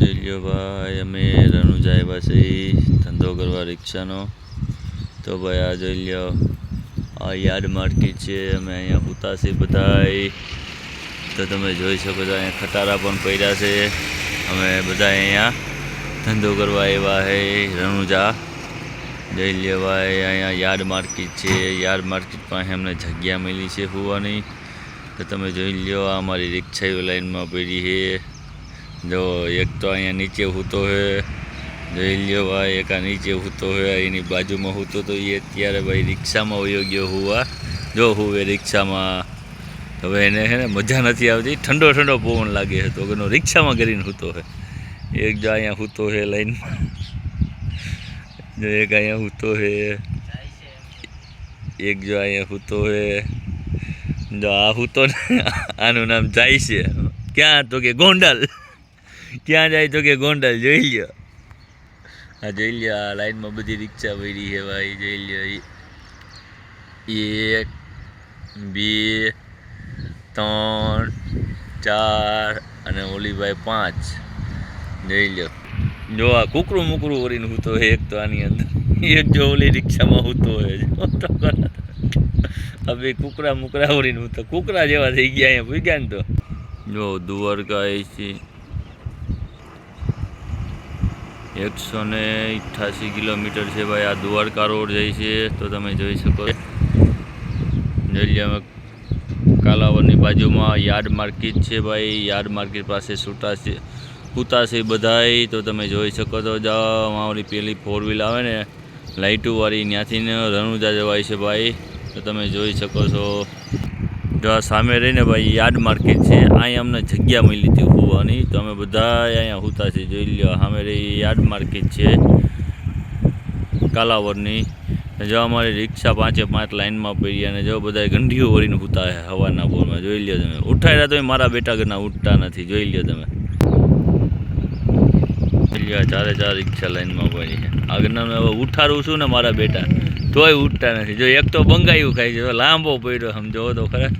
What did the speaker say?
જોઈ લ્યો ભાઈ અમે રણુજાઈ પાસે ધંધો કરવા રિક્ષાનો. તો ભાઈ આ જોઈ લ્યો, આ યાર્ડ માર્કેટ છે, અમે અહીંયા ઉતાસી બધાય. તો તમે જોઈ શકો છો, અહીંયા ખટારા પણ પડ્યા છે. અમે બધા અહીંયા ધંધો કરવા આવ્યા હે, રણુજા. જોઈ લ્યો ભાઈ, અહીંયા યાર્ડ માર્કેટ છે. યાર્ડ માર્કેટ પાસે અમને જગ્યા મળી છે હોવાની. તો તમે જોઈ લ્યો, આ અમારી રિક્ષાઓ લાઈનમાં પડી છે જો એક તો અહીંયા નીચે હૂતો હે, જોઈ લ્યો ભાઈ, એક આ નીચે હૂતો હે એની બાજુમાં હૂતો તો એ અત્યારે ભાઈ રિક્ષામાં વયો ગયો હુવા જો હુવે રિક્ષામાં, હવે એને છે ને મજા નથી આવતી, ઠંડો ઠંડો પવન લાગે છે, તો એનો રિક્ષામાં કરીને હૂતો હે. એક જો અહીંયા હૂતો હે લાઈનમાં, જો એક અહીંયા હૂતો હે, એક જો અહીંયા હૂતો હે, જો આ હૂતો આનું નામ જાય છે. ક્યાં તો કે ગોંડલ. ક્યાં જાય તો કે ગોંડલ, જોઈ લ્યો. આ જોઈ લ્યો, આ લાઈનમાં બધી રિક્ષા પડી છે ભાઈ, જોઈ લ્યો. એક, બે, ત્રણ, ચાર અને ઓલી ભાઈ પાંચ. જોઈ લ્યો. જો આ કુકરું મૂકરું કરીને હું હોય, એક તો આની અંદર. એક જો ઓલી રિક્ષામાં હું હોય હવે કૂકરા મૂકરા ઓરીને હું તો કુકરા જેવા થઈ ગયા અહીંયા, ભૂગ્યા ને તો. જો દ્વારકા છે. એકસો ને અઠ્યાસી કિલોમીટર છે ભાઈ. આ દ્વારકા રોડ જાય છે, તો તમે જોઈ શકો જોઈ કાલાવરની બાજુમાં યાર્ડ માર્કેટ છે ભાઈ. યાર્ડ માર્કેટ પાસે છૂટા છે ઉતા છે બધાય. તો તમે જોઈ શકો તો જાઓ અમારી પેલી ફોર વ્હીલ આવે ને લાઇટુવાળી ત્યાંથી રણુજા જવાય છે ભાઈ. તો તમે જોઈ શકો છો. જો આ સામે રહીને ભાઈ યાર્ડ માર્કેટ છે અહીંયા અમને જગ્યા મળી હતી હોવાની. તો અમે બધા અહીંયા હોતા છે જોઈ લ્યો સામે રહી યાર્ડ માર્કેટ છે કાલાવરની. જો અમારી રિક્ષા પાંચે પાંચ લાઈનમાં પડી અને જો બધા ગંઢીઓ વળીને છે હવાના બોલમાં જોઈ લ્યો તમે. ઉઠાડ્યા તો મારા બેટા ઘરના ઉઠતા નથી. જોઈ લ્યો તમે. જોઈ લ્યો ચારે ચાર રિક્ષા લાઇનમાં પડી છે. આગળના હવે ઉઠાડું છું ને મારા બેટા. તોય ઉઠતા નથી. જો એક તો બંગાયું ખાય છે લાંબો પડ્યો સમજો તો ખરા.